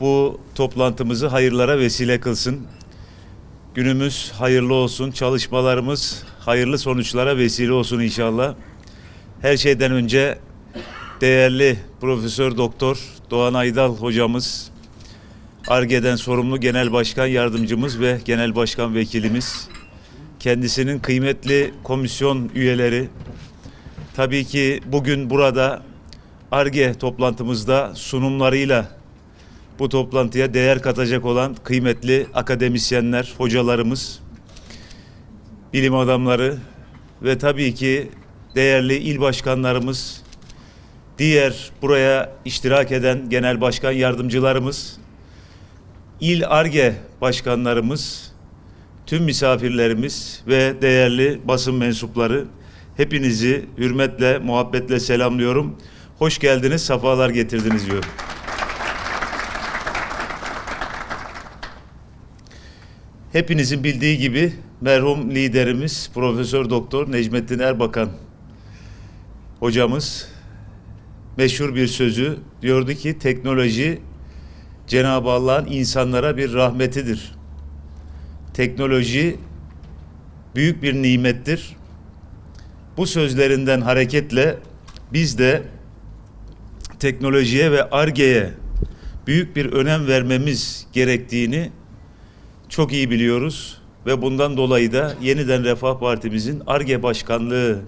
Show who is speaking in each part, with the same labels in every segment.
Speaker 1: Bu toplantımızı hayırlara vesile kılsın. Günümüz hayırlı olsun, çalışmalarımız hayırlı sonuçlara vesile olsun inşallah. Her şeyden önce değerli Profesör Doktor Doğan Aydal hocamız, Arge'den sorumlu Genel Başkan Yardımcımız ve Genel Başkan Vekilimiz, kendisinin kıymetli komisyon üyeleri, tabii ki bugün burada Arge toplantımızda sunumlarıyla bu toplantıya değer katacak olan kıymetli akademisyenler, hocalarımız, bilim adamları ve tabii ki değerli il başkanlarımız, diğer buraya iştirak eden genel başkan yardımcılarımız, il ARGE başkanlarımız, tüm misafirlerimiz ve değerli basın mensupları hepinizi hürmetle, muhabbetle selamlıyorum. Hoş geldiniz, sefalar getirdiniz diyorum. Hepinizin bildiği gibi merhum liderimiz Profesör Doktor Necmettin Erbakan hocamız meşhur bir sözü diyordu ki teknoloji Cenab-ı Allah'ın insanlara bir rahmetidir. Teknoloji büyük bir nimettir. Bu sözlerinden hareketle biz de teknolojiye ve argeye büyük bir önem vermemiz gerektiğini çok iyi biliyoruz ve bundan dolayı da yeniden Refah Partimizin ARGE Başkanlığı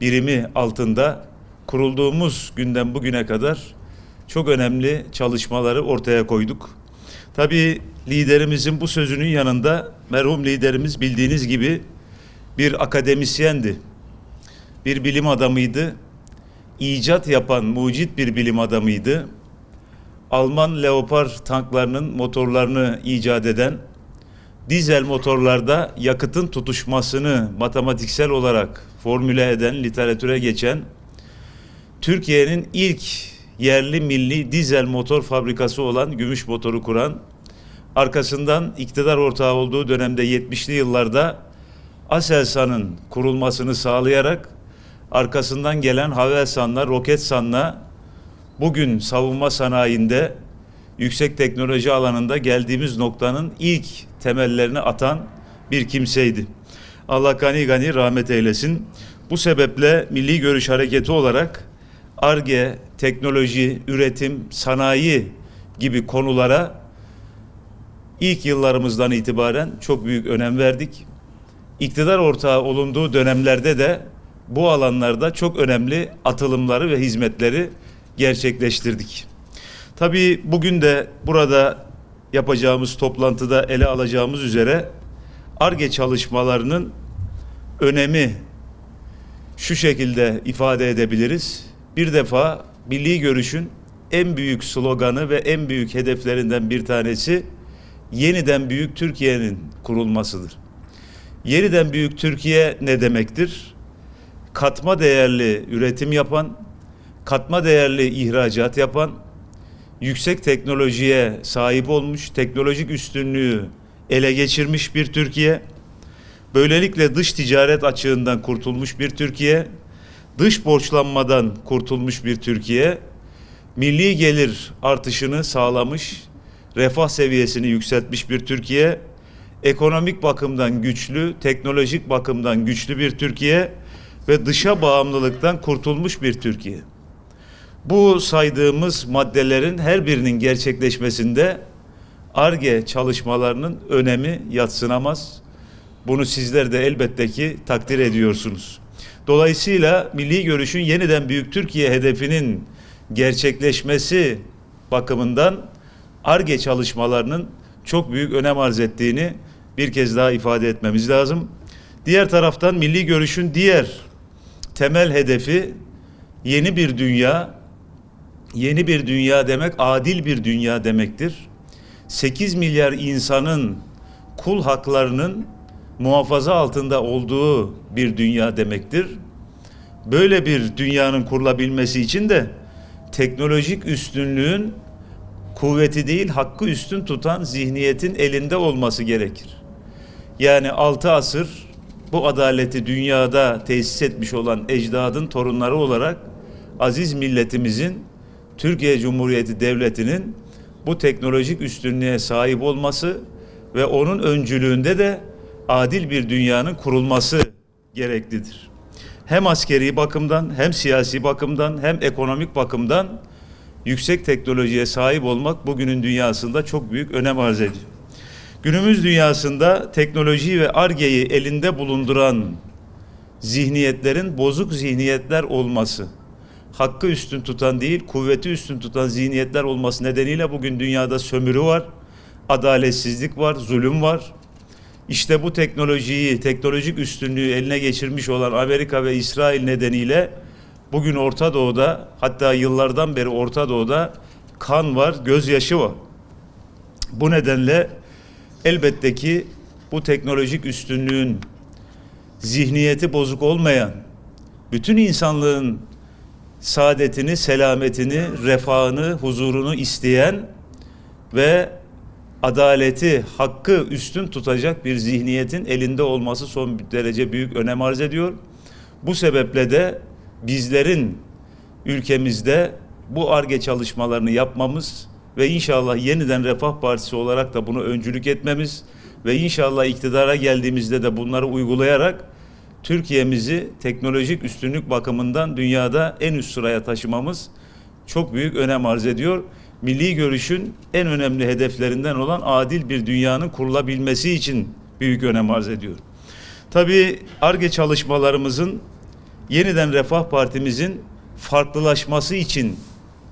Speaker 1: birimi altında kurulduğumuz günden bugüne kadar çok önemli çalışmaları ortaya koyduk. Tabii liderimizin bu sözünün yanında merhum liderimiz bildiğiniz gibi bir akademisyendi. Bir bilim adamıydı. İcat yapan mucit bir bilim adamıydı. Alman Leopard tanklarının motorlarını icat eden, dizel motorlarda yakıtın tutuşmasını matematiksel olarak formüle eden, literatüre geçen, Türkiye'nin ilk yerli milli dizel motor fabrikası olan Gümüş Motor'u kuran, arkasından iktidar ortağı olduğu dönemde 70'li yıllarda Aselsan'ın kurulmasını sağlayarak arkasından gelen Havelsan'la, Roketsan'la bugün savunma sanayinde yüksek teknoloji alanında geldiğimiz noktanın ilk temellerini atan bir kimseydi. Allah gani gani rahmet eylesin. Bu sebeple Milli Görüş Hareketi olarak ARGE, teknoloji, üretim, sanayi gibi konulara ilk yıllarımızdan itibaren çok büyük önem verdik. İktidar ortağı olunduğu dönemlerde de bu alanlarda çok önemli atılımları ve hizmetleri gerçekleştirdik. Tabii bugün de burada yapacağımız toplantıda ele alacağımız üzere ARGE çalışmalarının önemi şu şekilde ifade edebiliriz. Bir defa milli görüşün en büyük sloganı ve en büyük hedeflerinden bir tanesi yeniden büyük Türkiye'nin kurulmasıdır. Yeniden büyük Türkiye ne demektir? Katma değerli üretim yapan, katma değerli ihracat yapan, yüksek teknolojiye sahip olmuş, teknolojik üstünlüğü ele geçirmiş bir Türkiye, böylelikle dış ticaret açığından kurtulmuş bir Türkiye, dış borçlanmadan kurtulmuş bir Türkiye, milli gelir artışını sağlamış, refah seviyesini yükseltmiş bir Türkiye, ekonomik bakımdan güçlü, teknolojik bakımdan güçlü bir Türkiye ve dışa bağımlılıktan kurtulmuş bir Türkiye. Bu saydığımız maddelerin her birinin gerçekleşmesinde ARGE çalışmalarının önemi yatsınamaz. Bunu sizler de elbette ki takdir ediyorsunuz. Dolayısıyla milli görüşün yeniden büyük Türkiye hedefinin gerçekleşmesi bakımından ARGE çalışmalarının çok büyük önem arz ettiğini bir kez daha ifade etmemiz lazım. Diğer taraftan milli görüşün diğer temel hedefi yeni bir dünya, yeni bir dünya demek adil bir dünya demektir. 8 milyar insanın kul haklarının muhafaza altında olduğu bir dünya demektir. Böyle bir dünyanın kurulabilmesi için de teknolojik üstünlüğün kuvveti değil hakkı üstün tutan zihniyetin elinde olması gerekir. Yani altı asır bu adaleti dünyada tesis etmiş olan ecdadın torunları olarak aziz milletimizin Türkiye Cumhuriyeti Devleti'nin bu teknolojik üstünlüğe sahip olması ve onun öncülüğünde de adil bir dünyanın kurulması gereklidir. Hem askeri bakımdan, hem siyasi bakımdan, hem ekonomik bakımdan yüksek teknolojiye sahip olmak bugünün dünyasında çok büyük önem arz ediyor. Günümüz dünyasında teknolojiyi ve argeyi elinde bulunduran zihniyetlerin bozuk zihniyetler olması, hakkı üstün tutan değil, kuvveti üstün tutan zihniyetler olması nedeniyle bugün dünyada sömürü var, adaletsizlik var, zulüm var. İşte bu teknolojiyi, teknolojik üstünlüğü eline geçirmiş olan Amerika ve İsrail nedeniyle bugün Orta Doğu'da hatta yıllardan beri Orta Doğu'da kan var, gözyaşı var. Bu nedenle elbette ki bu teknolojik üstünlüğün zihniyeti bozuk olmayan, bütün insanlığın saadetini, selametini, refahını, huzurunu isteyen ve adaleti, hakkı üstün tutacak bir zihniyetin elinde olması son derece büyük önem arz ediyor. Bu sebeple de bizlerin ülkemizde bu ARGE çalışmalarını yapmamız ve inşallah yeniden Refah Partisi olarak da bunu öncülük etmemiz ve inşallah iktidara geldiğimizde de bunları uygulayarak Türkiye'mizi teknolojik üstünlük bakımından dünyada en üst sıraya taşımamız çok büyük önem arz ediyor. Milli görüşün en önemli hedeflerinden olan adil bir dünyanın kurulabilmesi için büyük önem arz ediyor. Tabii ARGE çalışmalarımızın yeniden Refah Partimizin farklılaşması için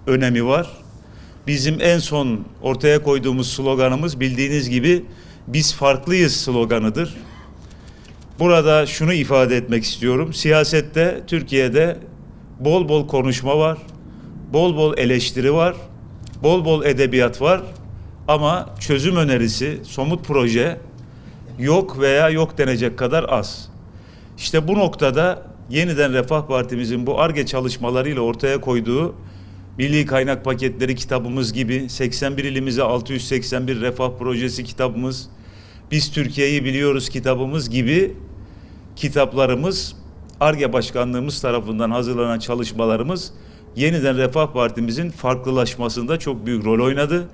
Speaker 1: önemi var. Bizim en son ortaya koyduğumuz sloganımız bildiğiniz gibi biz farklıyız sloganıdır. Burada şunu ifade etmek istiyorum. Siyasette Türkiye'de bol bol konuşma var. Bol bol eleştiri var. Bol bol edebiyat var. Ama çözüm önerisi, somut proje yok veya yok denecek kadar az. İşte bu noktada yeniden Refah Partimizin bu ARGE çalışmalarıyla ortaya koyduğu Milli Kaynak Paketleri kitabımız gibi 81 ilimize 681 refah projesi kitabımız, Biz Türkiye'yi biliyoruz kitabımız gibi kitaplarımız ARGE Başkanlığımız tarafından hazırlanan çalışmalarımız yeniden Refah Partimizin farklılaşmasında çok büyük rol oynadı.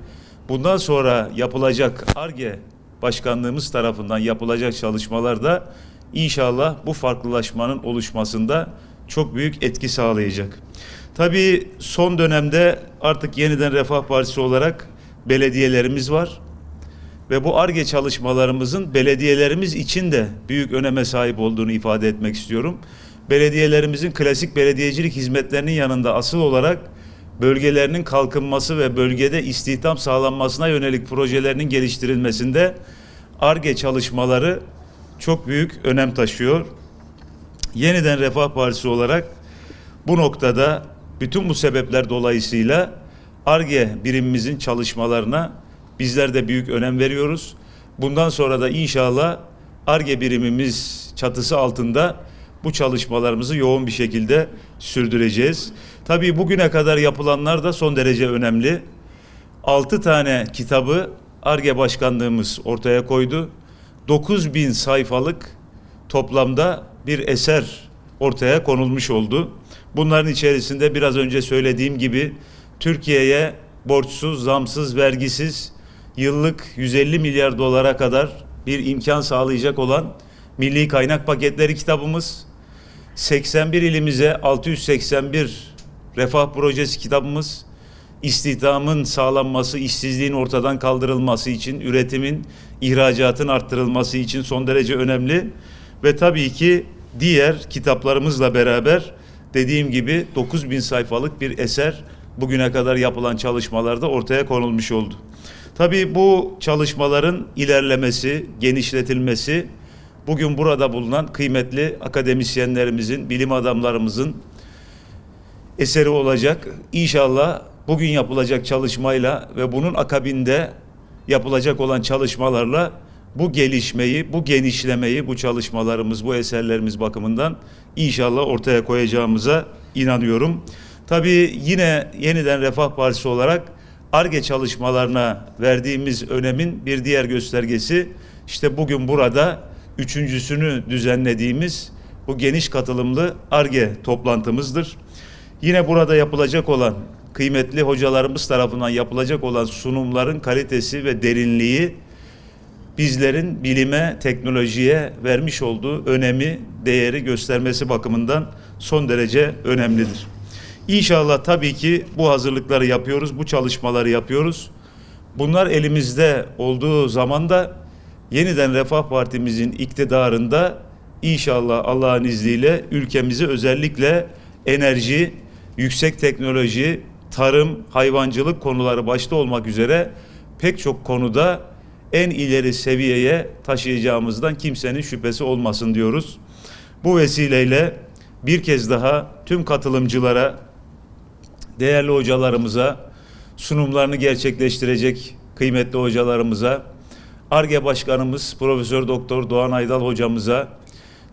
Speaker 1: Bundan sonra yapılacak ARGE Başkanlığımız tarafından yapılacak çalışmalarda inşallah bu farklılaşmanın oluşmasında çok büyük etki sağlayacak. Tabii son dönemde artık yeniden Refah Partisi olarak belediyelerimiz var. Ve bu ARGE çalışmalarımızın belediyelerimiz için de büyük öneme sahip olduğunu ifade etmek istiyorum. Belediyelerimizin klasik belediyecilik hizmetlerinin yanında asıl olarak bölgelerinin kalkınması ve bölgede istihdam sağlanmasına yönelik projelerinin geliştirilmesinde ARGE çalışmaları çok büyük önem taşıyor. Yeniden Refah Partisi olarak bu noktada bütün bu sebepler dolayısıyla ARGE birimimizin çalışmalarına bizler de büyük önem veriyoruz. Bundan sonra da inşallah ARGE birimimiz çatısı altında bu çalışmalarımızı yoğun bir şekilde sürdüreceğiz. Tabii bugüne kadar yapılanlar da son derece önemli. 6 tane kitabı ARGE Başkanlığımız ortaya koydu. 9000 sayfalık toplamda bir eser ortaya konulmuş oldu. Bunların içerisinde biraz önce söylediğim gibi Türkiye'ye borçsuz, zamsız, vergisiz yıllık 150 milyar dolara kadar bir imkan sağlayacak olan Milli Kaynak Paketleri kitabımız, 81 ilimize 681 refah projesi kitabımız, istihdamın sağlanması, işsizliğin ortadan kaldırılması için, üretimin, ihracatın arttırılması için son derece önemli ve tabii ki diğer kitaplarımızla beraber dediğim gibi 9000 sayfalık bir eser bugüne kadar yapılan çalışmalarda ortaya konulmuş oldu. Tabii bu çalışmaların ilerlemesi, genişletilmesi bugün burada bulunan kıymetli akademisyenlerimizin, bilim adamlarımızın eseri olacak. İnşallah bugün yapılacak çalışmayla ve bunun akabinde yapılacak olan çalışmalarla bu gelişmeyi, bu genişlemeyi, bu çalışmalarımız, bu eserlerimiz bakımından inşallah ortaya koyacağımıza inanıyorum. Tabii yine yeniden Refah Partisi olarak ARGE çalışmalarına verdiğimiz önemin bir diğer göstergesi işte bugün burada üçüncüsünü düzenlediğimiz bu geniş katılımlı ARGE toplantımızdır. Yine burada yapılacak olan kıymetli hocalarımız tarafından yapılacak olan sunumların kalitesi ve derinliği bizlerin bilime, teknolojiye vermiş olduğu önemi, değeri göstermesi bakımından son derece önemlidir. İnşallah tabii ki bu hazırlıkları yapıyoruz, bu çalışmaları yapıyoruz. Bunlar elimizde olduğu zaman da yeniden Refah Partimizin iktidarında inşallah Allah'ın izniyle ülkemizi özellikle enerji, yüksek teknoloji, tarım, hayvancılık konuları başta olmak üzere pek çok konuda en ileri seviyeye taşıyacağımızdan kimsenin şüphesi olmasın diyoruz. Bu vesileyle bir kez daha tüm katılımcılara, değerli hocalarımıza, sunumlarını gerçekleştirecek kıymetli hocalarımıza, ARGE Başkanımız Profesör Doktor Doğan Aydal hocamıza,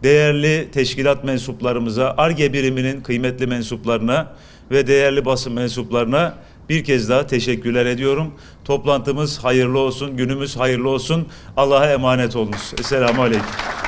Speaker 1: değerli teşkilat mensuplarımıza, ARGE biriminin kıymetli mensuplarına ve değerli basın mensuplarına bir kez daha teşekkürler ediyorum. Toplantımız hayırlı olsun, günümüz hayırlı olsun. Allah'a emanet olunuz. Esselamu Aleyküm.